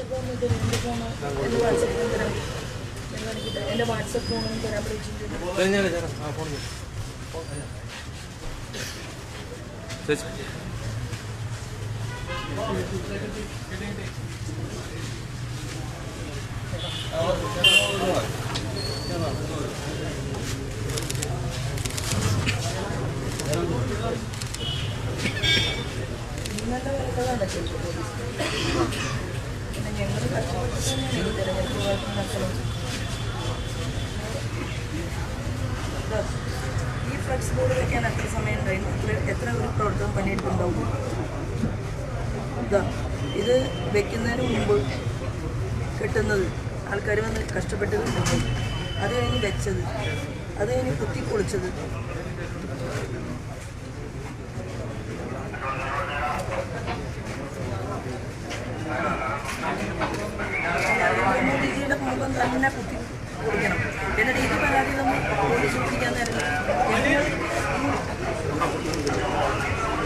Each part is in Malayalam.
വാട്സപ്പ് വന്നിട്ട് എന്റെ ഫോൺ എന്റെ വാട്സപ്പ് തരാം ഞാൻ കാണിക്കട്ടെ എന്റെ വാട്സപ്പ് ഫോണും തരാൻ വിളിച്ചിട്ടുണ്ട് ഇന്നത്തെ വരക്കതാണ് ശരി പിന്നെ ഞങ്ങൾ കഷ്ടപ്പെട്ട് തിരഞ്ഞെടുപ്പ് നടത്തണം ഈ ഫ്ലക്സ് ബോർഡ് വെക്കാൻ എത്ര സമയം ഉണ്ടായിരുന്നു എത്ര ഒരു പ്രവർത്തനം പണിയിട്ടുണ്ടാവും ഇതാ ഇത് വെക്കുന്നതിന് മുമ്പ് കിട്ടുന്നത് ആൾക്കാർ വന്ന് കഷ്ടപ്പെട്ട് കിട്ടുന്നത്. അത് കഴിഞ്ഞ് വെച്ചത്. അത് കഴിഞ്ഞ് കുത്തി പൊളിച്ചത്. തന്നെ കുത്തി കൊടുക്കണം എന്നിട്ട് ഇത് പരാതി നമ്മൾ പോലീസ് പിടിക്കാൻ നേരം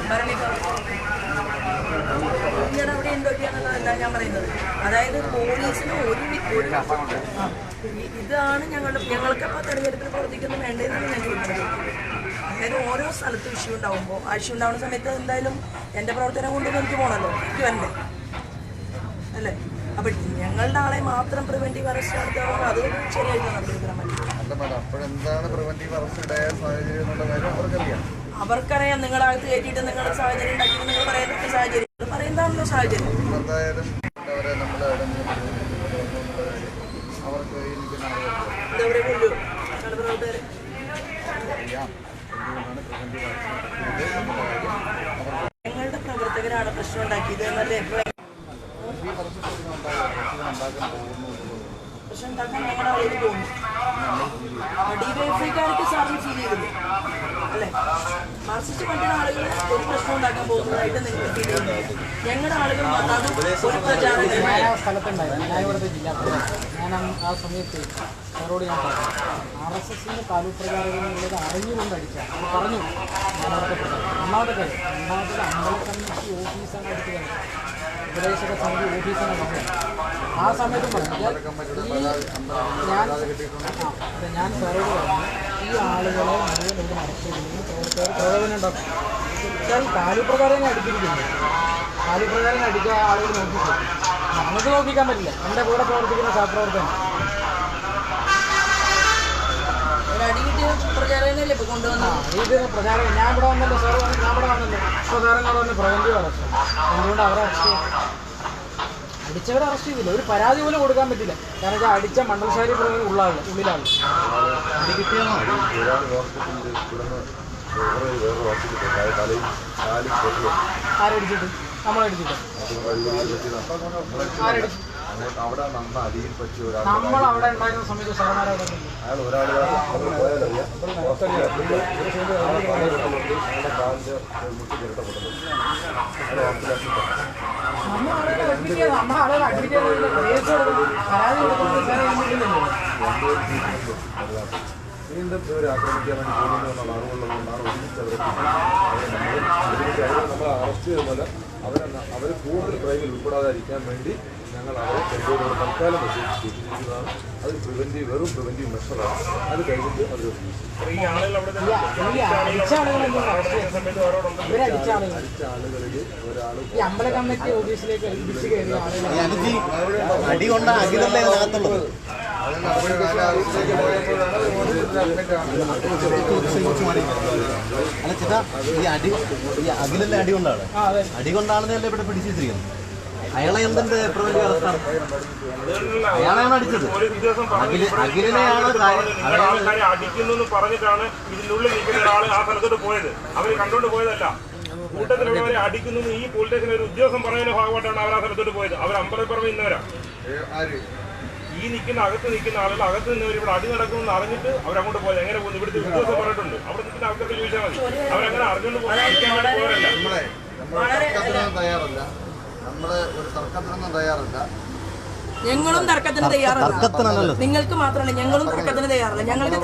ഭരണിക്കാർ അവിടെ എന്തൊക്കെയാണെന്നല്ല ഞാൻ പറയുന്നത്. അതായത് പോലീസിന് ഒരു ഇതാണ് ഞങ്ങളുടെ ഞങ്ങൾക്കപ്പോൾ തെരഞ്ഞെടുപ്പിൽ പ്രവർത്തിക്കുന്നു വേണ്ടതെന്നാണ് ഞാൻ ചോദിക്കുന്നത്. അതായത് ഓരോ സ്ഥലത്തും ഇഷ്യൂ ഉണ്ടാകുമ്പോൾ ആ ഇഷ്യൂ ഉണ്ടാവുന്ന സമയത്ത് എന്തായാലും എന്റെ പ്രവർത്തനം കൊണ്ടൊന്നും എനിക്ക് പോകണമല്ലോ എനിക്ക് വരണ്ടേ? അല്ലേ? ഞങ്ങളുടെ ആളെ മാത്രം അറസ്റ്റ് നടത്തുക അത് ശരിയായിട്ട് പ്രിവെന്റീവ് അവർക്കറിയാം. നിങ്ങളുടെ അകത്ത് കയറ്റിയിട്ട് നിങ്ങളുടെ സാഹചര്യം ഉണ്ടാക്കിയിട്ട് നിങ്ങൾ പറയുന്ന സാഹചര്യം. പറയുന്നതാണല്ലോ സാഹചര്യം. അവരെ കൊല്ലു ഞങ്ങളുടെ പ്രവർത്തകരെ അറിയാം എന്തുകൊണ്ടാണ് പ്രിവെന്റീവ് അറസ്റ്റ് നടത്തിയത് എന്നുള്ള കാര്യം അവർക്ക് ഞങ്ങളുടെ പ്രവർത്തകരാണ് പ്രശ്നം ഉണ്ടാക്കിയത് എന്നല്ലേ ഇപ്പോൾ ഈ അറസ്റ്റ് ഉണ്ടാക്കാൻ ഉണ്ടാക്കാൻ പോകുന്നു എന്നുള്ളത് പ്രശ്നം ഉണ്ടാക്കാൻ ഞങ്ങളുടെ ആളുകൾ തോന്നുന്നു ഡിവൈഎഫ്ഐക്കാർക്ക് സാറിന് ഫീൽ ചെയ്തില്ലേ അല്ലേ മാർക്സിസ്റ്റ് പാർട്ടിയുടെ ആളുകൾ ഒരു പ്രശ്നം ഉണ്ടാക്കാൻ പോകുന്നതായിട്ട് നിങ്ങൾക്ക് ഫീൽ ഞങ്ങളുടെ ആളുകൾ മാത്രം ഒരു പ്രചാരണം ഞാൻ ആ സ്ഥലത്തുണ്ടായിരുന്നു. ഞാൻ ഇവിടുത്തെ ജില്ലാ ഞാൻ ആ സമയത്ത് സാറോട് ഞാൻ പറഞ്ഞു. ആർ എസ് എസിന്റെ താലൂക്ക് പ്രചാരകനുള്ളത് അറിഞ്ഞുകൊണ്ട് അടിച്ചാൽ പറഞ്ഞു. ഞാൻ അവിടുത്തെ പ്രചാരണം ഒന്നാമത്തെ കാര്യം. രണ്ടാമത്തെ അമ്പല കമ്മിറ്റി ഓഫീസാണ് അടുത്ത് കിടക്കുന്നത് ഉപദേശക സമിതി ഓഫീസാണ് കിടക്കുന്നത് ആ സമയത്ത് പറഞ്ഞാൽ ഈ ഞാൻ ഞാൻ സാറോട് പറഞ്ഞു ഈ ആളുകളെ മുഴുവൻ ഇവിടെ നടത്തുന്നതിന് പ്രവർത്തകർ പ്രയോജനമുണ്ടാക്കും വെച്ചാൽ താലൂപ്രകാരം അടിച്ച താലൂപ്രകാരം അടിക്കാൻ ആളുകൾ നോക്കിക്കും. നമുക്ക് നോക്കിക്കാൻ പറ്റില്ല. എന്റെ കൂടെ പ്രവർത്തിക്കുന്ന ഇപ്പൊ ഇത് പ്രചാരം ഞാൻ ഇവിടെ വന്നല്ലോ സാറ് ഞാൻ ഇവിടെ വന്നല്ലോ. ഇപ്പോൾ സാറങ്ങൾ വന്ന് പ്രകൃതി വളർച്ച എന്തുകൊണ്ട് അവരെ അറസ്റ്റ് അടിച്ചവരെ അറസ്റ്റ് ചെയ്തില്ല. ഒരു പരാതി പോലും കൊടുക്കാൻ പറ്റില്ല. കാരണം വെച്ചാൽ അടിച്ച മണ്ഡലശാരി പ്രവൻ ഉള്ളാൾ ഉള്ളിലാണ് ആരടിച്ചിട്ട്? നമ്മളടിച്ചിട്ട്? ആരടിച്ചു? അവിടെ നമ്മൾ അടിയിൽ പറ്റിയ ഒരാൾ നമ്മൾ അവിടെ ഉണ്ടായിരുന്ന സമയത്ത് അയാൾ ഒരാൾ മുട്ടി ഹോസ്പിറ്റലിൽ വീണ്ടും ഇവർ ആക്രമിക്കാൻ വേണ്ടി പോകുന്നു എന്നുള്ള അറിവുള്ളതുകൊണ്ടാണ് ഒന്നിച്ച് അവരെ നമ്മൾ അറസ്റ്റ് ചെയ്യുന്നത് അവരെ അവർ കൂടുതൽ ക്രൈമിൽ ഉൾപ്പെടാതിരിക്കാൻ വേണ്ടി ഞങ്ങൾ അവരെ കൊണ്ടുപോയി തൽക്കാലം വെച്ചിരിക്കുന്നതാണ് അത് പ്രിവെന്റീവ് വെറും പ്രിവെന്റീവ് മെഷറാണ് അത് കഴിഞ്ഞിട്ട് അവർ അടിച്ച ആളുകളിൽ ഒരാൾ അഖിലല്ലേ അതിനകത്തുള്ളത് അല്ല ചേട്ടാ ഈ അടി ഈ അഖിലല്ലേ അടി കൊണ്ടാണ്? അടി കൊണ്ടാണെന്നല്ലേ ഇവിടെ പിടിച്ചിരിക്കുന്നത്? അയാളെ എന്തിന്റെ വലിയ അവസ്ഥ അയാളെയാണ് അടിച്ചത്. അഖില അഖിലിനെയാണ് അടിക്കുന്നു പറഞ്ഞിട്ടാണ് ഇതിനുള്ളിൽ നിൽക്കുന്ന ഒരാൾ ആ സ്ഥലത്തോട്ട് പോയത്. അവർ കണ്ടോണ്ട് പോയതല്ല. കൂട്ടത്തിലുള്ളവരെ അടിക്കുന്നു ഈ പോലീസ് ഒരു ഉദ്യോഗസ്ഥൻ പറയുന്ന ഭാഗമായിട്ടാണ് അവർ ആ സ്ഥലത്തോട്ട് പോയത്. അവർ അമ്പലപ്പുറമെ ഇന്നവരാ. ആര് ഈ നിൽക്കുന്ന അകത്ത് നിൽക്കുന്ന ആളുകൾ അകത്ത് നിന്നവർ ഇവിടെ അടി നടക്കുമെന്ന് അറിഞ്ഞിട്ട് അവരങ്ങോട്ട് പോയത്. എങ്ങനെ പോകുന്നു? ഇവിടുത്തെ ഉദ്യോഗസ്ഥ പറഞ്ഞിട്ടുണ്ട്. അവിടെ നിൽക്കുന്ന ആൾക്കാർക്ക് ചോദിച്ചാൽ മതി. അവരങ്ങനെ അറിഞ്ഞുകൊണ്ട് പോകാൻ പോരല്ല. നമ്മളെ നമ്മൾ തർക്കത്തിനൊന്നും തയ്യാറല്ല. ഞങ്ങളും തർക്കത്തിന് തയ്യാറല്ല. നിങ്ങൾക്ക് മാത്രമല്ല ഞങ്ങളും തർക്കത്തിന് തയ്യാറല്ല. ഞങ്ങൾക്ക്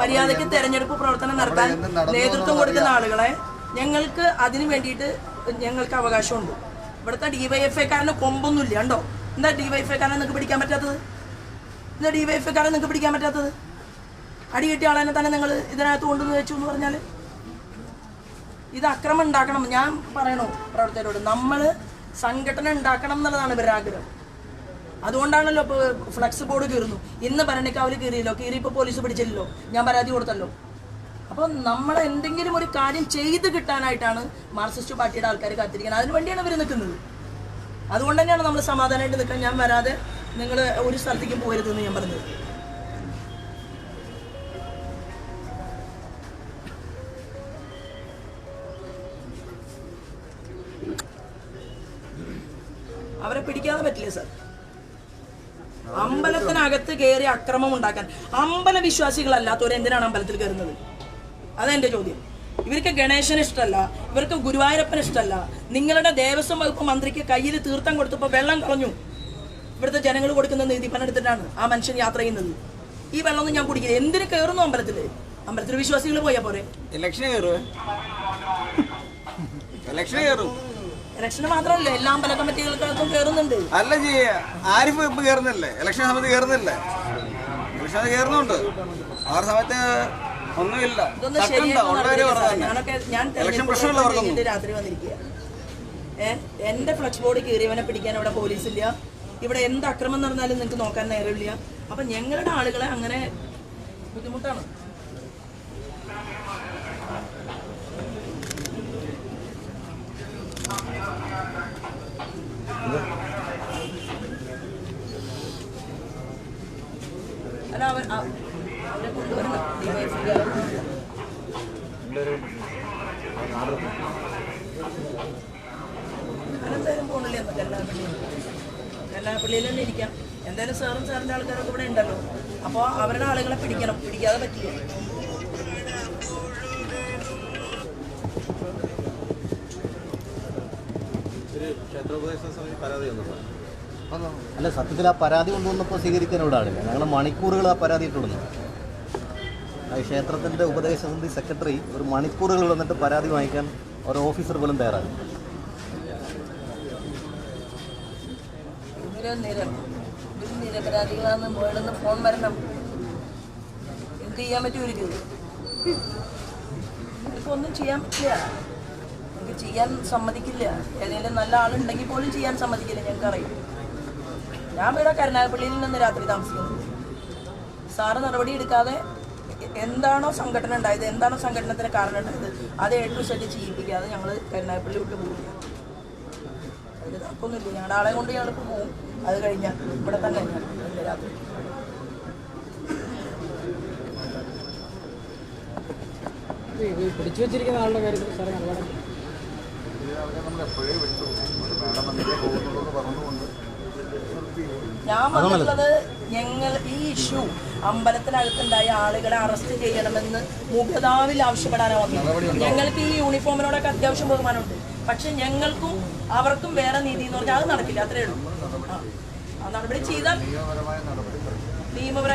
മര്യാദയ്ക്ക് തെരഞ്ഞെടുപ്പ് പ്രവർത്തനം നടത്താൻ നേതൃത്വം കൊടുക്കുന്ന ആളുകളെ ഞങ്ങൾക്ക് അതിനു വേണ്ടിയിട്ട് ഞങ്ങൾക്ക് അവകാശമുണ്ട്. ഇവിടുത്തെ ഡിവൈഎഫ്ഐക്കാരന് കൊമ്പൊന്നുമില്ല കണ്ടോ? എന്താ ഡിവൈഎഫ്ഐക്കാരനെ നിങ്ങൾക്ക് പിടിക്കാൻ പറ്റാത്തത്? എന്താ ഡിവൈഎഫ്ഐക്കാരനെ നിങ്ങൾക്ക് പിടിക്കാൻ പറ്റാത്തത്? അടി കിട്ടിയ ആളെ തന്നെ നിങ്ങൾ ഇതിനകത്ത് കൊണ്ടുവന്ന് വെച്ചു എന്ന് പറഞ്ഞാൽ ഇത് അക്രമം ഉണ്ടാക്കണം. ഞാൻ പറയണോ പ്രവർത്തകരോട്? നമ്മൾ സംഘടന ഉണ്ടാക്കണം എന്നുള്ളതാണ് ഇവരുടെ ആഗ്രഹം. അതുകൊണ്ടാണല്ലോ ഇപ്പോൾ ഫ്ലക്സ് ബോർഡ് കീറുന്നു. ഇന്ന് ഭരണിക്കാവിൽ കീറിയല്ലോ കീറി ഇപ്പൊ പോലീസ് പിടിച്ചില്ലല്ലോ. ഞാൻ പരാതി കൊടുത്തല്ലോ. അപ്പോൾ നമ്മൾ എന്തെങ്കിലും ഒരു കാര്യം ചെയ്ത് കിട്ടാനായിട്ടാണ് മാർക്സിസ്റ്റ് പാർട്ടിയുടെ ആൾക്കാർ കാത്തിരിക്കുന്നത്. അതിന് വേണ്ടിയാണ് ഇവർ നിൽക്കുന്നത്. അതുകൊണ്ട് തന്നെയാണ് നമ്മൾ സമാധാനമായിട്ട് നിൽക്കാൻ ഞാൻ വരാതെ നിങ്ങൾ ഒരു സ്ഥലത്തേക്കും പോകരുതെന്ന് ഞാൻ പറഞ്ഞത്. പിടിക്കാതെ പറ്റില്ല സാർ അമ്പലത്തിനകത്ത് കയറി അക്രമം ഉണ്ടാക്കാൻ. അമ്പല വിശ്വാസികളല്ലാത്തവർ എന്തിനാണ് അമ്പലത്തിൽ കയറുന്നത്? അതെന്റെ ചോദ്യം. ഇവർക്ക് ഗണേശന് ഇഷ്ടമല്ല ഇവർക്ക് ഗുരുവായൂരപ്പൻ ഇഷ്ടമല്ല. നിങ്ങളുടെ ദേവസ്വം വകുപ്പ് മന്ത്രിക്ക് കയ്യിൽ തീർത്ഥം കൊടുത്തപ്പോൾ വെള്ളം കളഞ്ഞു. ഇവിടുത്തെ ജനങ്ങൾ കൊടുക്കുന്ന നീതിപ്പണം എടുത്തിട്ടാണ് ആ മനുഷ്യൻ യാത്ര ചെയ്യുന്നത്. ഈ വെള്ളമൊന്നും ഞാൻ കുടിക്കില്ല. എന്തിനു കയറുന്നു അമ്പലത്തിൽ അമ്പലത്തിൽ വിശ്വാസികൾ പോയാ പോരെ? ഇലക്ഷന് കയറുവേ. ഇലക്ഷന് കയറും. ഇലക്ഷന് മാത്രമല്ല എല്ലാ അമ്പല കമ്മിറ്റികൾക്കകത്തും കയറുന്നുണ്ട് അല്ല ജി ആരിഫ് ഇപ്പൊ കയറുന്നില്ലേ ഇലക്ഷൻ സമയത്ത് കയറുന്നില്ലേ ഇലക്ഷൻ സമയത്ത് കയറുന്നുണ്ട് ആ സമയത്ത് ഒന്നുമില്ല. പറഞ്ഞു ഇലക്ഷൻ വർഗം. കഴിഞ്ഞിട്ട് രാത്രി വന്നിരിക്കുക. ഏഹ് എന്റെ ഫ്ലക്സ് ബോർഡ് കീറിയവനെ പിടിക്കാൻ ഇവിടെ പോലീസ് ഇല്ല ഇവിടെ എന്ത് അക്രമം നടന്നാലും നിങ്ങൾക്ക് നോക്കാൻ നേരമില്ല. അപ്പൊ ഞങ്ങളുടെ ആളുകളെ അങ്ങനെ ബുദ്ധിമുട്ടാണ് അല്ല അവർ അ- അവരെ കൊണ്ടുവരണം ഡിവൈഎഫ്ഐക്കാരെ അതെന്തായാലും പോണില്ല എന്ന് കല്ലാപ്പള്ളിയിൽ കല്ലാപ്പള്ളിയിൽ തന്നെ ഇരിക്കാം എന്തായാലും സാറും സാറിന്റെ ആൾക്കാരൊക്കെ ഇവിടെ ഉണ്ടല്ലോ. അപ്പോൾ അവരുടെ ആളുകളെ പിടിക്കണം. പിടിക്കാതെ പറ്റില്ല. അല്ല സത്യത്തിൽ ആ പരാതി കൊണ്ടുവന്നപ്പോൾ സ്വീകരിക്കാൻ ഇവിടെ ആളില്ല. ഞങ്ങൾ മണിക്കൂറുകൾ ആ പരാതി ഇട്ടിടുന്നു. ആ ക്ഷേത്രത്തിന്റെ ഉപദേശ സമിതി സെക്രട്ടറി ഒരു മണിക്കൂറുകൾ വന്നിട്ട് പരാതി വാങ്ങിക്കാൻ ഒരു ഓഫീസർ പോലും തയ്യാറാണ് ഇവർ നിര നിന്ന് ഫോൺ വരണം. എന്ത് ചെയ്യാൻ പറ്റും ഇപ്പൊ ഒന്നും ചെയ്യാൻ പറ്റില്ല. എനിക്ക് ചെയ്യാൻ സമ്മതിക്കില്ല. ഏതെങ്കിലും നല്ല ആളുണ്ടെങ്കിൽ പോലും ചെയ്യാൻ സമ്മതിക്കില്ല ഞങ്ങൾക്ക് അറിയാം ഞാൻ ഇവിടെ കരുനാഗപ്പള്ളിയിൽ നിന്ന് രാത്രി താമസിക്കുന്നു. സാറ് നടപടി എടുക്കാതെ എന്താണോ സംഘടന ഉണ്ടായത് എന്താണോ സംഘടനത്തിന് കാരണം ഉണ്ടായത് അത് ഏറ്റവും സെറ്റ് ചെയ്യിപ്പിക്കാതെ ഞങ്ങൾ കരുനാഗപ്പള്ളി വിട്ട് പോകില്ല അതിന് തപ്പൊന്നുമില്ല ഞങ്ങളുടെ ആളെ കൊണ്ട് ഞങ്ങളിപ്പോൾ പോകും അത് കഴിഞ്ഞാൽ ഇവിടെ തന്നെ രാത്രി. പിടിച്ചു വെച്ചിരിക്കുന്ന ആളുടെ കാര്യത്തിൽ സാറേ ഞാൻ വന്നിട്ടുള്ളത് ഞങ്ങൾ ഈ ഇഷ്യൂ അമ്പലത്തിനകത്തുണ്ടായ ആളുകളെ അറസ്റ്റ് ചെയ്യണമെന്ന് മുഖതാവിൽ ആവശ്യപ്പെടാനാണ് വന്നത്. ഞങ്ങൾക്ക് ഈ യൂണിഫോമിനോടൊക്കെ അത്യാവശ്യം ബഹുമാനമുണ്ട്. പക്ഷെ ഞങ്ങൾക്കും അവർക്കും വേറെ നീതി എന്ന് പറഞ്ഞാൽ അത് നടക്കില്ല അത്രേ ഉള്ളൂ. ആ. നടപടി ചെയ്താൽ നിയമപരമായ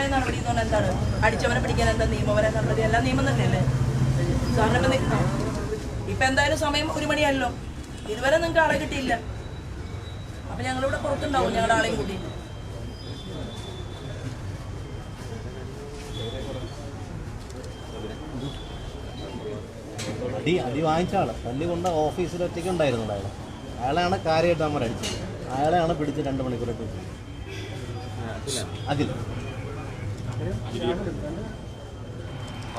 നടപടി എന്ന് പറഞ്ഞാൽ എന്താണ്? അടിച്ചവനെ പിടിക്കാൻ എന്താ നിയമപരമായ നടപടി? എല്ലാം നിയമം തന്നെയല്ലേ? സാറിന് ഇപ്പൊ എന്തായാലും സമയം ഒരു മണിയല്ലോ. ഇതുവരെ നിങ്ങൾക്ക് ആളെ കിട്ടിയില്ല. അപ്പൊ ഞങ്ങളിവിടെ പുറത്തുണ്ടാവും ഞങ്ങളുടെ ആളെയും കൂടി അടി അടി വാങ്ങിച്ച ആൾ. തല്ലി കൊണ്ട് ഓഫീസിൽ ഒറ്റയ്ക്ക് ഉണ്ടായിരുന്നു അയാൾ അയാളെയാണ് കാര്യമായിട്ട് നമ്മൾ അടിച്ചത്. അയാളെയാണ് പിടിച്ച് രണ്ട് മണിക്കൂറിട്ട് വെച്ചത്. അതിൽ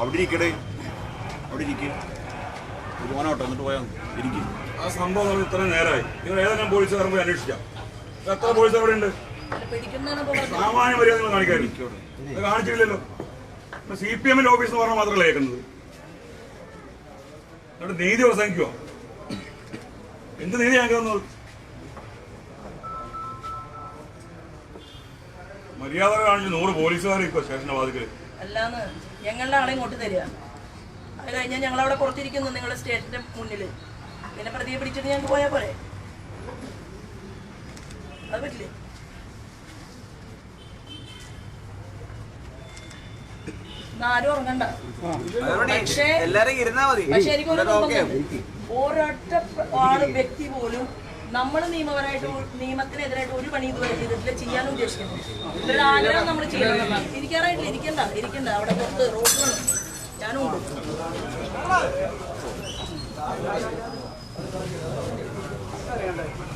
അവിടെ ഇരിക്കടേ. അവിടെ ഇരിക്കുക ഒരു മോനോട്ടോ എന്നിട്ട് പോയാൽ ഇരിക്കും. ആ സംഭവം നമ്മൾ ഇത്ര നേരമായി നിങ്ങൾ ഏതെങ്കിലും പോലീസ് പോയി അന്വേഷിക്കാം. എത്ര പോലീസ് അവിടെ ഉണ്ട്. സാമാന്യ മര്യാദ നിങ്ങൾ കാണിക്കാറില്ല കാണിച്ചില്ലല്ലോ സി പി എമ്മിന്റെ ഓഫീസ് എന്ന് പറഞ്ഞാൽ മാത്രമല്ല കേൾക്കുന്നത്? എന്നിട്ട് നീതി പ്രസംഗിക്കുമോ എന്ത് നീതി ഞങ്ങൾക്ക് മര്യാദ കാണിച്ച് നൂറ് പോലീസുകാർ ഇപ്പൊ സ്റ്റേഷന്റെ വാതിക്കൽ അല്ലാന്ന് ഞങ്ങളുടെ ആളെ ഇങ്ങോട്ട് തരിക. അത് കഴിഞ്ഞാൽ ഞങ്ങൾ അവിടെ പുറത്തിരിക്കുന്നു നിങ്ങളുടെ സ്റ്റേഷന്റെ മുന്നിൽ പിന്നെ പ്രതിയെ പിടിച്ചിട്ട് ഞങ്ങൾക്ക് പോയാൽ പോരെ? അത് പറ്റില്ലേ? ആരും ഉറങ്ങണ്ട. പക്ഷേ പക്ഷെ ഒരൊറ്റ ആൾ വ്യക്തി പോലും നമ്മൾ നിയമപരമായിട്ട് നിയമത്തിനെതിരായിട്ട് ഒരു പണി ഇതുവരെ ചെയ്തിട്ടില്ല ചെയ്യാനും ഉദ്ദേശിക്കുന്നു ഇവരുടെ ആഗ്രഹം നമ്മൾ ചെയ്യണമെന്നാണ് ഇരിക്കാറായിട്ടില്ല ഇരിക്കണ്ട ഇരിക്കണ്ട. അവിടെ പുറത്ത് റോഡിലാണ് ഞാനും ഉണ്ട്. ഉള്ളി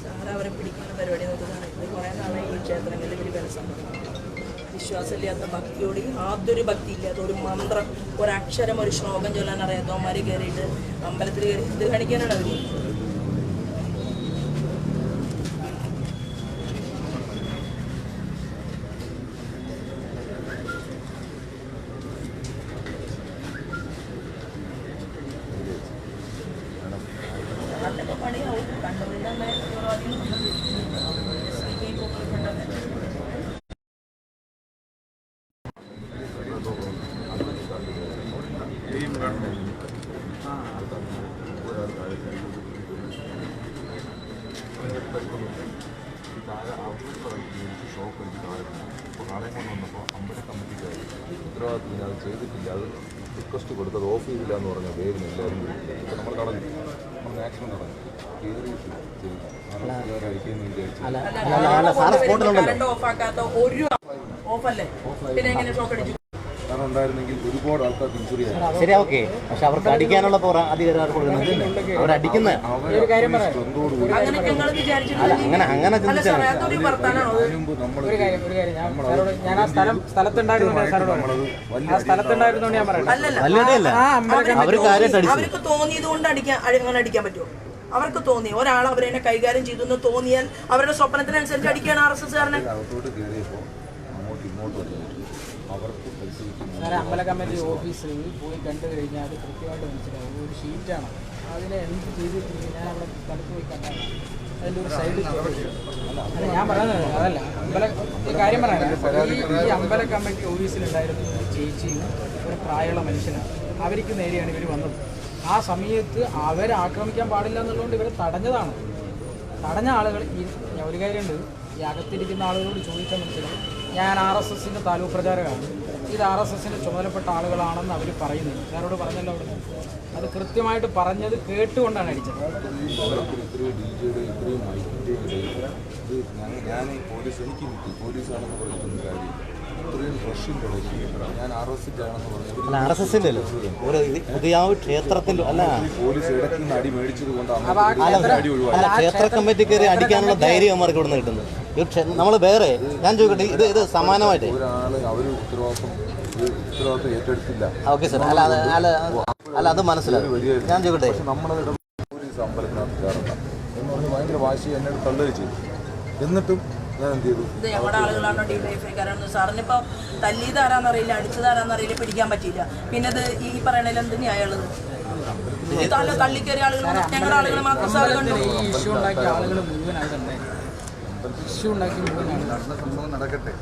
സാറ് അവരെ പിടിക്കുന്ന പരിപാടി നോക്കുന്നതാണ് ഇത് കുറേ നാളായി ഈ ക്ഷേത്രങ്ങളിൽ ഇവർ ബലസമ്മതം വിശ്വാസമില്ലാത്ത ഭക്തിയോട് യാതൊരു ഭക്തി ഇല്ലാത്ത ഒരു മന്ത്രം ഒരക്ഷരം ഒരു ശ്ലോകം ചൊല്ലാൻ അറിയാത്തവന്മാർ കയറിയിട്ട് അമ്പലത്തിൽ കയറി ഇത് കാണിക്കാനാണ് അവർ അതിന്റെ പണിയാവും കണ്ണൂരിന്റെ അമ്മ തീവ്രവാദികൾ SDPI പോപ്പുലർ ഫ്രണ്ടൊക്കെ ഷോക്ക് എനിക്ക് താഴെ അപ്പോൾ നാളെ കൊണ്ട് വന്നപ്പോൾ അമ്പല കമ്മിറ്റിക്കാർ ഉത്തരവാദിത്തത്തിന് അത് ചെയ്തിട്ടില്ല. അത് റിക്വസ്റ്റ് കൊടുത്തത് ഓഫ് ചെയ്തില്ല എന്ന് പറഞ്ഞാൽ പേരിന് എല്ലാവരും ഇപ്പോൾ നമ്മൾ കളഞ്ഞു നമ്മൾ മാക്സിമം നാലാമത്തുകാരായിരിക്കും വിചാരിച്ചു. അല്ല സാറ് സ്പോട്ടിലുണ്ടല്ലോ ഓഫല്ലേ പിന്നെ എങ്ങനെ ഷോക്ക് അടിച്ചു? കാരണം ഉണ്ടായിരുന്നെങ്കിൽ ഒരുപാട് ആൾക്കാർക്ക് ഇഞ്ചുറി ശരി ഓക്കെ. പക്ഷെ അവർക്ക് അടിക്കാനുള്ള പോറ അധികാരം ആർക്ക് കൊടുക്കുന്നത് അവരടിക്കുന്ന അങ്ങനെ അങ്ങനെ അവർക്ക് തോന്നിയത് കൊണ്ട് അടിക്കാൻ അങ്ങനെ അടിക്കാൻ പറ്റുമോ? അവർക്ക് തോന്നി. ഒരാൾ അവരെ കൈകാര്യം ചെയ്തു എന്ന് തോന്നിയാൽ അവരുടെ സ്വപ്നത്തിനനുസരിച്ച് അടിക്കുകയാണ് ആർ എസ് എസ് കാരനെ. അങ്ങോട്ട് ഇങ്ങോട്ട് വന്നിട്ട് അവർക്ക് അമ്പല കമ്മിറ്റി ഓഫീസിൽ പോയി കണ്ടു കഴിഞ്ഞാൽ അത് കൃത്യമായിട്ട് മനസ്സിലാവും. ഒരു ഷീറ്റാണ്. അതിനെ എന്ത് ചെയ്തിട്ടുണ്ട് ഞാൻ അവിടെ സ്ഥലത്ത് പോയി കണ്ടാണ്. അതിന്റെ ഒരു സൈഡ് അല്ല ഞാൻ പറയുന്നത് അതല്ല. അമ്പല ഈ കാര്യം പറയാനാണ് ഈ അമ്പല കമ്മിറ്റി ഓഫീസിലുണ്ടായിരുന്ന ഒരു ചേച്ചിയും ഒരു പ്രായമുള്ള മനുഷ്യനാണ്. അവർക്ക് നേരെയാണ് ഇവർ വന്നത്. ആ സമയത്ത് അവരെ ആക്രമിക്കാൻ പാടില്ല എന്നുള്ളതുകൊണ്ട് ഇവരെ തടഞ്ഞതാണ്. തടഞ്ഞ ആളുകൾ ഈ ഒരു കാര്യമുണ്ട്. ഈ അകത്തിരിക്കുന്ന ആളുകളോട് ചോദിച്ചാൽ മനസ്സിലാവും. ഞാൻ ആർ എസ് എസിന്റെ താലൂക്ക് പ്രചാരകമാണ് ഇത് ആർ എസ് എസിന് ചുമതലപ്പെട്ട ആളുകളാണെന്ന് അവർ പറയുന്നത്. ഞാനോട് പറഞ്ഞല്ലോ അവിടെ അത് കൃത്യമായിട്ട് പറഞ്ഞത് കേട്ടുകൊണ്ടാണ് അടിച്ചത്. ഞാൻ ഞാൻ ഈ പോലീസ് എനിക്ക് പോലീസാണെന്ന് ഇത്രയും റഷ്യന്റെ ഞാൻ ആർ എസ് ആണെന്ന് പറഞ്ഞു അല്ല ആർ എസ് എസിന്റെ ഒരു പുതിയാവ് ക്ഷേത്രത്തിൽ അല്ല. പോലീസ് ഇടയ്ക്ക് നിന്ന് അടി മേടിച്ചത് ക്ഷേത്ര അല്ല ക്ഷേത്ര കമ്മിറ്റി കയറി അടിക്കാനുള്ള ധൈര്യം അവർക്ക് ഇവിടെ നിന്ന് കിട്ടുന്നത് നമ്മൾ വേറെ ഞാൻ ചോദിക്കട്ടെ ഇത് ഇത് സമാനമായിട്ട്? ഒരാൾ അവർ ഉത്തരവാദിത്വം. ഉത്തരവാദിത്വം ഏറ്റെടുത്തില്ല. ഓക്കെ സാർ അല്ല അത് അല്ല അല്ല അത് മനസ്സിലായി. ഞാൻ ചോദിക്കട്ടെ? പക്ഷെ നമ്മളത് ഇട- പോലീസ് അമ്പലത്തിനകത്ത് കയറണ്ട. എന്ന് പറഞ്ഞ് ഭയങ്കര വാശി എന്നെ തള്ളുകയും ചെയ്തു. എന്നിട്ടും ഞാൻ എന്ത് ചെയ്തു? ഇത് ഞങ്ങളുടെ ആളുകളാണോ ഡിവൈഎഫ്ഐക്കാരാണെന്ന് സാറിന് ഇപ്പൊ തല്ലിയത് ആരാന്നറിയില്ല അടിച്ചത് ആരാന്നറിയില്ല പിടിക്കാൻ പറ്റിയില്ല. പിന്നെ ഇത് ഈ പറയണതിൽ എന്ത് ന്യായമുള്ളത്? ഈ തല തള്ളിക്കയറിയ ആളുകൾ ഞങ്ങളുടെ ആളുകൾ മാത്രം സാർ കണ്ടു? ഈ ഇഷ്യൂ ഉണ്ടാക്കി നടന്ന സംഭവം നടക്കട്ടെ.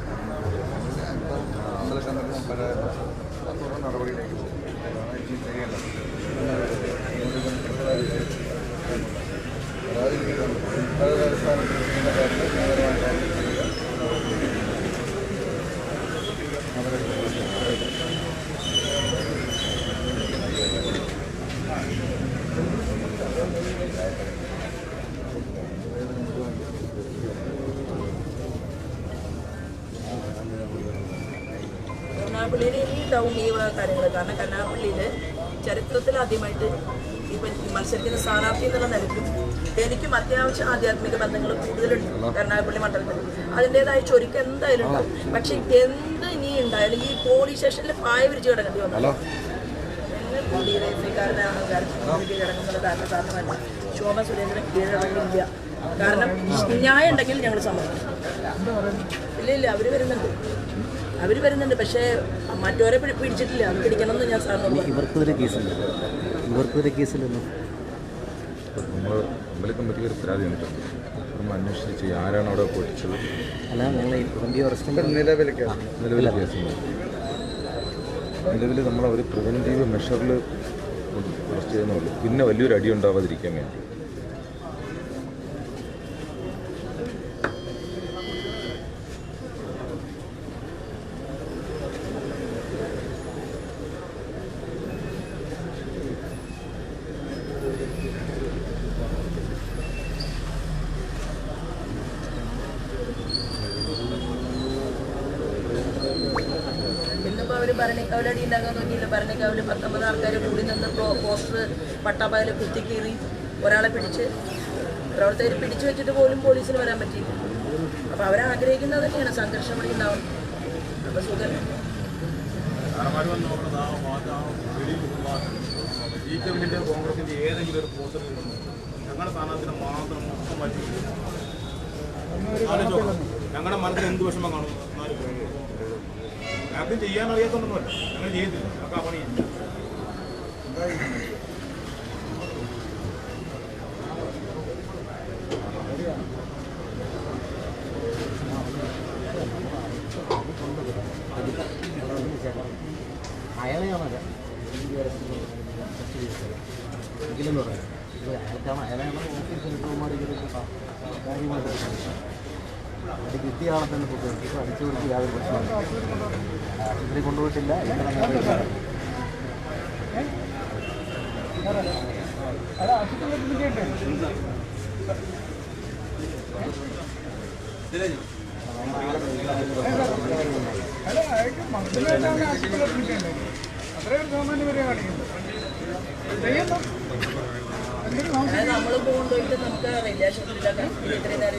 നടപടിയിലേക്ക് പോകും. കരുനാഗപ്പള്ളിയിൽ ഈ ടൗൺ ഈ കാര്യങ്ങൾ കാരണം കന്നാപ്പള്ളിയിൽ ചരിത്രത്തിൽ ആദ്യമായിട്ട് ഇപ്പം മത്സരിക്കുന്ന സ്ഥാനാർത്ഥി എന്നുള്ള നിലയ്ക്കും എനിക്കും അത്യാവശ്യം ആധ്യാത്മിക ബന്ധങ്ങൾ കൂടുതലുണ്ട് കരുനാഗപ്പള്ളി മണ്ഡലത്തിൽ. അതിന്റെതായ ചൊരുക്കം എന്തായാലും ഉണ്ടാവും. പക്ഷെ എന്ത് ഇനി ഉണ്ടായാലും ഈ പോലീസ് സ്റ്റേഷനിൽ പായ വിരിച്ച് കിടക്കേണ്ടി വന്നു. കിടക്കുന്നത് കാരണം സാറിനല്ല ശോഭ സുരേന്ദ്രൻ കീഴടങ്ങില്ല കാരണം ന്യായം ഉണ്ടെങ്കിൽ ഞങ്ങൾ സമ്മതിക്കും. ഇല്ല ഇല്ല അവർ വരുന്നുണ്ട്. അവർ വരുന്നുണ്ട് പക്ഷേ മറ്റവരെ പിടി- പിടിച്ചിട്ടില്ല. അത് പിടിക്കണമെന്ന് ഞാൻ സാറിനോട് ഇവർക്കൊരു കേസില്ല ഇവർക്കൊരു കേസില്ലല്ലോ നമ്മൾ അമ്പല കമ്മിറ്റിക്ക് ഒരു പരാതി നമ്മൾ അന്വേഷിച്ച് ആരാണ് അവിടെ പൊട്ടിച്ചത് അല്ല ഞങ്ങൾ ട്വന്റി അറസ്റ്റ് നിലവിലെ കേസ് നിലവിൽ കേസുണ്ട്. നിലവിൽ നമ്മൾ അവർ പ്രിവെന്റീവ് മെഷറിൽ അറസ്റ്റ് ചെയ്യുന്നുള്ളൂ പിന്നെ വലിയൊരു അടി ഉണ്ടാവാതിരിക്കാൻ വേണ്ടി. ഇന്നിപ്പോൾ ഭരണിക്കാവിൽ അടി ഉണ്ടാക്കാൻ നോക്കിയില്ല ഭരണിക്കാവിൽ പത്തൊമ്പത് ആൾക്കാർ കൂടി നിന്ന് പോസ്റ്റർ പട്ടാപ്പായൽ കുത്തി കീറി ഒരാളെ പിടിച്ച്. പ്രവർത്തകർ പിടിച്ചു വെച്ചിട്ട് പോലും പോലീസിന് വരാൻ പറ്റിയില്ല. അപ്പോൾ അവരാഗ്രഹിക്കുന്നത് തന്നെയാണ് സംഘർഷം ഇവിടെ ഉണ്ടാവും അപ്പോൾ സുഖം. ഞങ്ങളുടെ മനസ്സിൽ എന്ത് വിഷമം കാണും ഞങ്ങൾക്ക് ചെയ്യാൻ അറിയാത്തൊന്നുമല്ല അങ്ങനെ ചെയ്യത്തില്ല. ഞങ്ങൾക്ക് ആ പണിയില്ല അയാളെയാണത് കാര്യമായിട്ട് അത് കിട്ടിയ ആളെ തന്നെ പോകും അടിച്ചു കൊടുത്ത് യാതൊരു പ്രശ്നമില്ല ഇവരെ കൊണ്ടുപോയിട്ടില്ല. വരെ അങ്ങനെ അതായത് നമ്മൾ കൊണ്ടുപോയിട്ട് നമുക്ക് റിലേഷൻഷിപ്പിലൊക്കെ ഇത്രയും നേരം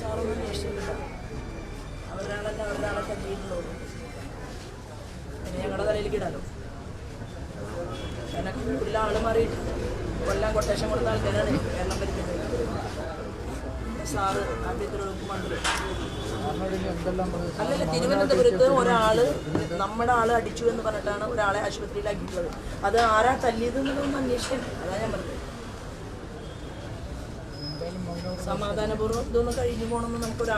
സാറൊന്നും അന്വേഷിച്ചിട്ടില്ല അവരാളല്ല അവരുടെ ആളെ കണ്ടിട്ടുള്ളൂ പിന്നെ ഞങ്ങളുടെ തലയിലേക്ക് ഇടാലോ കാരണം കൂടുതൽ ആൾ മാറിയിട്ട് കൊല്ലം കൊട്ടേഷൻ കൊടുത്ത ആൾക്കാരാണ് കേരളം ഭരിക്കുന്നത് സാറ് ആഭ്യന്തരവകുപ്പ് മന്ത്രി അല്ലല്ല തിരുവനന്തപുരത്ത് ഒരാൾ നമ്മുടെ ആൾ അടിച്ചു എന്ന് പറഞ്ഞിട്ടാണ് ഒരാളെ ആശുപത്രിയിലാക്കിയിട്ടുള്ളത്. അത് ആരാ തല്ലിയത് എന്നുള്ളതൊന്നും അന്വേഷിക്കണം അതാ ഞാൻ പറഞ്ഞത്. സമാധാനപൂർവം ഇതൊന്ന് കഴിഞ്ഞു പോകണമെന്ന് നമുക്കൊരു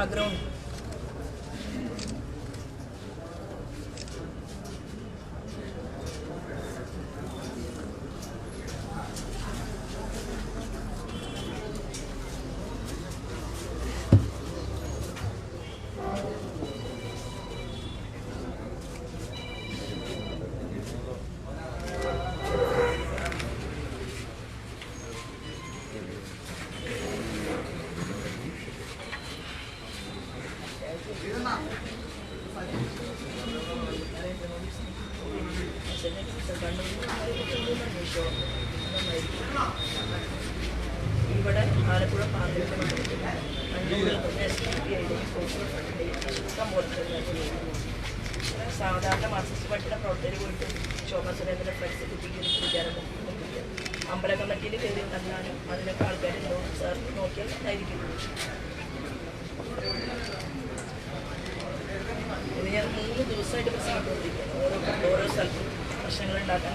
ഇവിടെ ആലപ്പുഴ പാർലമെന്റുമായിട്ടില്ല എസ് ഡി പി ഐയുടെയും കോൺഗ്രസ് ഫണ്ടിന്റെയും സാധാരണ മാർക്സിസ്റ്റ് പാർട്ടിയുടെ പ്രവർത്തകർ പോയിട്ട് ശോഭാ സുരേന്ദ്രൻ ഫ്ലക്സ് കിട്ടിക്കുന്ന വിചാരം അമ്പല കമ്മിറ്റിയിൽ കയറി തന്നാലും അതിനൊക്കെ ആൾക്കാർ സാർ നോക്കിയാൽ ആയിരിക്കും ഞാൻ മൂന്ന് ദിവസമായിട്ട് പ്രസംഗിക്കൊണ്ടിരിക്കുകയാണ് ഓരോ ഓരോ സ്ഥലത്തും പ്രശ്നങ്ങൾ ഉണ്ടാക്കാൻ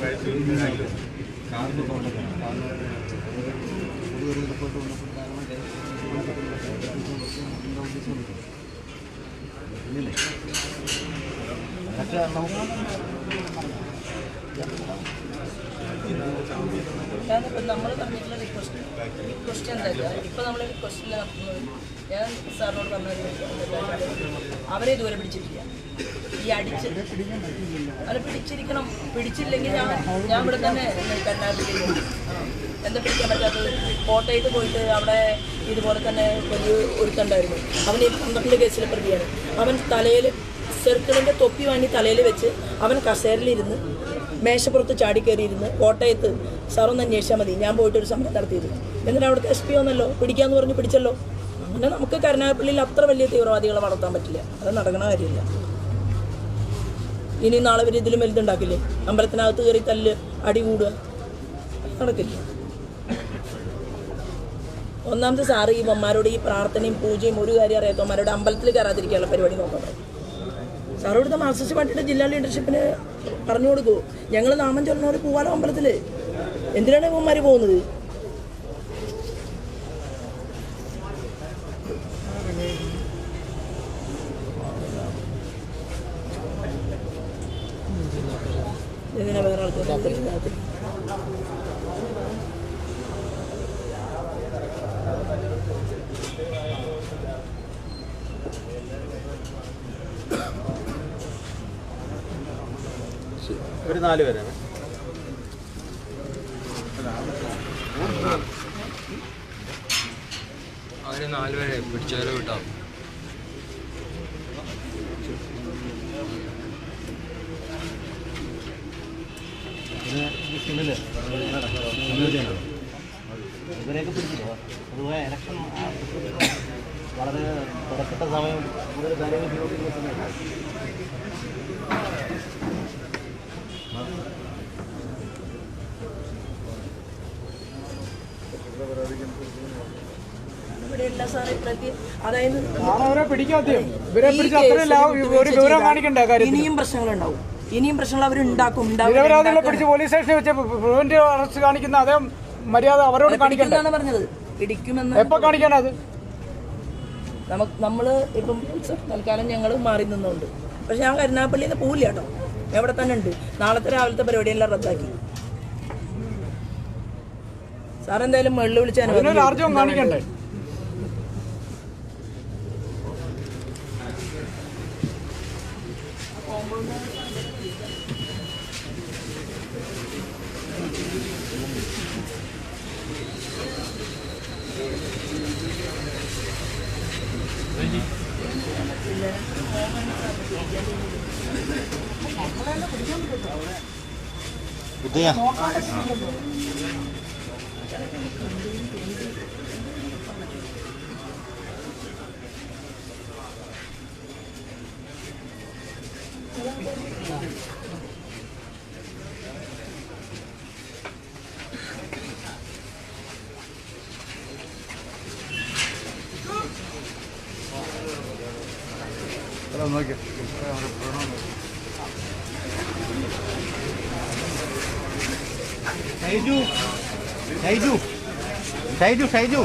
വേണ്ടിയിട്ട് പ്രശ്നങ്ങൾ അതൊന്നും ശ്രദ്ധിക്കും അതൊക്കെ നമുക്ക് നമ്മൾ പറഞ്ഞിട്ടുള്ള റിക്വസ്റ്റ് റിക്വസ്റ്റ് എന്താ ഇപ്പോൾ നമ്മൾ നടത്തുന്നത് ഞാൻ സാറിനോട് പറഞ്ഞ. അവരെ ദൂരെ പിടിച്ചിട്ടില്ല ഈ അടിച്ച്. അല്ല പിടിച്ചിരിക്കണം. പിടിച്ചില്ലെങ്കിൽ ഞാൻ ഞാൻ ഇവിടെ തന്നെ എന്താ പിടിക്കാൻ പറ്റാത്തത്? കോട്ടയത്ത് പോയിട്ട് അവിടെ ഇതുപോലെ തന്നെ വലിയ ഒരുത്തുണ്ടായിരുന്നു. അവൻ ഈ പന്ത്രണ്ട് കേസിലെ പ്രതിയാണ്. അവൻ തലയിൽ സെർക്കിളിന്റെ തൊപ്പി വാങ്ങി തലയിൽ വെച്ച് അവൻ കസേരയിലിരുന്ന് മേശപ്പുറത്ത് ചാടിക്കയറിയിരുന്ന് കോട്ടയത്ത് സാറൊന്ന് അന്വേഷിച്ചാൽ മതി. ഞാൻ പോയിട്ട് ഒരു സമരം നടത്തിയത് എന്നിട്ട് അവിടുത്തെ എസ് പി ഒന്നല്ലോ പിടിക്കാന്ന് പറഞ്ഞ് പിടിച്ചല്ലോ. അങ്ങനെ നമുക്ക് കരുനാഗപ്പള്ളിയിൽ അത്ര വലിയ തീവ്രവാദികളെ വളർത്താൻ പറ്റില്ല. അത് നടക്കണ കാര്യമില്ല. ഇനി നാളെ വരെ ഇതിലും വലുതുണ്ടാക്കില്ലേ? അമ്പലത്തിനകത്ത് കയറി തല്ല് അടി കൂടുക. നടക്കില്ല. ഒന്നാമത് സാറ് ഈ അമ്മമാരോട് ഈ പ്രാർത്ഥനയും പൂജയും ഒരു കാര്യം അറിയാത്തവന്മാരോട് അമ്പലത്തിൽ കയറാതിരിക്കാനുള്ള പരിപാടി നോക്കാൻ പറയും. സാറ് ഇവിടുത്തെ മാർക്സിസ്റ്റ് പാർട്ടിയുടെ ജില്ലാ ലീഡർഷിപ്പിന് പറഞ്ഞു കൊടുക്കൂ. ഞങ്ങൾ നാമം ചൊല്ലുന്നവർ പോവാലോ അമ്പലത്തിൽ എന്തിനാണ് ഇവന്മാർ പോകുന്നത് എന്തിനാ വേറെ ആൾക്കാർ ഒരു നാല് പേരാണ്. നാല് പേരെ പിടിച്ചവരെ വിട്ടാം ഇത് ഈ സിമിൽ ഇവരെയൊക്കെ പിടിച്ചില്ല പൊതുവെ ഇലക്ഷൻ വളരെ തിരക്കിട്ട സമയം കൂടുതൽ കാര്യങ്ങൾ ഉപയോഗിക്കുന്ന സമയത്ത് ഇവിടെയല്ല സാറേ പ്രതി അതായത് അവരെ പിടിക്കാത്തയും ഇവരെ ഈ പിടിച്ച് അത്രയും കേസിൽ ലാഭം വിട്ടുവീഴ്ച ഒരു വിവരം ചെയ്താൽ കാണിക്കണ്ട കാര്യം ഇനിയും പ്രശ്നങ്ങളുണ്ടാവും. ഇനിയും പ്രശ്നങ്ങൾ അവർ ഉണ്ടാക്കും നമ്മൾ പോലീസ് സ്റ്റേഷനിൽ വെച്ച് അറസ്റ്റ് കാണിക്കുന്ന അതേ മര്യാദ അവരോട് കാണിക്കണ്ട. പറഞ്ഞത്. പിടിക്കുമെന്ന് എപ്പോ കാണിക്കാനത് നമുക്ക് നമ്മൾ ഇപ്പം തൽക്കാലം ഞങ്ങൾ മാറി നിന്നുണ്ട്. പക്ഷെ ഞാൻ കരുനാഗപ്പള്ളിയിൽ നിന്ന് പോവില്ല കേട്ടോ. എവിടെ തന്നെ ഉണ്ട്. നാളത്തെ രാവിലത്തെ പരിപാടിയെല്ലാം റദ്ദാക്കി. സാർ എന്തായാലും മുകളിൽ വിളിച്ച് 对呀。ഷൈജു ഷൈജു.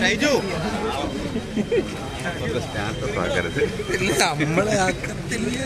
ഷൈജു. സ്റ്റാറ്റസ് ആക്കരുത് നമ്മളെ ആക്കത്തില്ല?